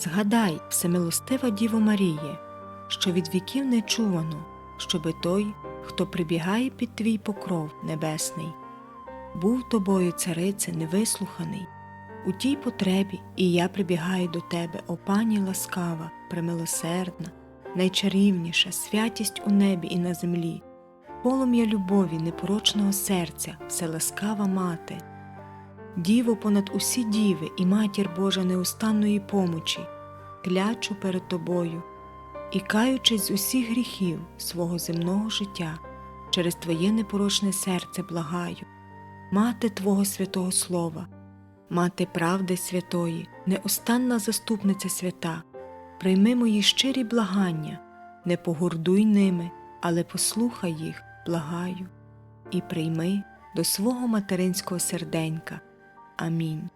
Згадай, всемилостива Діво Маріє, що від віків не чувано, щоби той, хто прибігає під твій покров небесний, був тобою, царице, невислуханий. У тій потребі і я прибігаю до тебе, о пані ласкава, премилосердна, найчарівніша святість у небі і на землі, полум'я любові непорочного серця, вселаскава мати. Діво понад усі діви і матір Божа неустанної помочі, клячу перед тобою і каючись з усіх гріхів свого земного життя, через Твоє непорочне серце благаю, мати Твого святого Слова, мати правди святої, неустанна заступниця свята, прийми мої щирі благання, не погордуй ними, але послухай їх, благаю, і прийми до свого материнського серденька. Amin.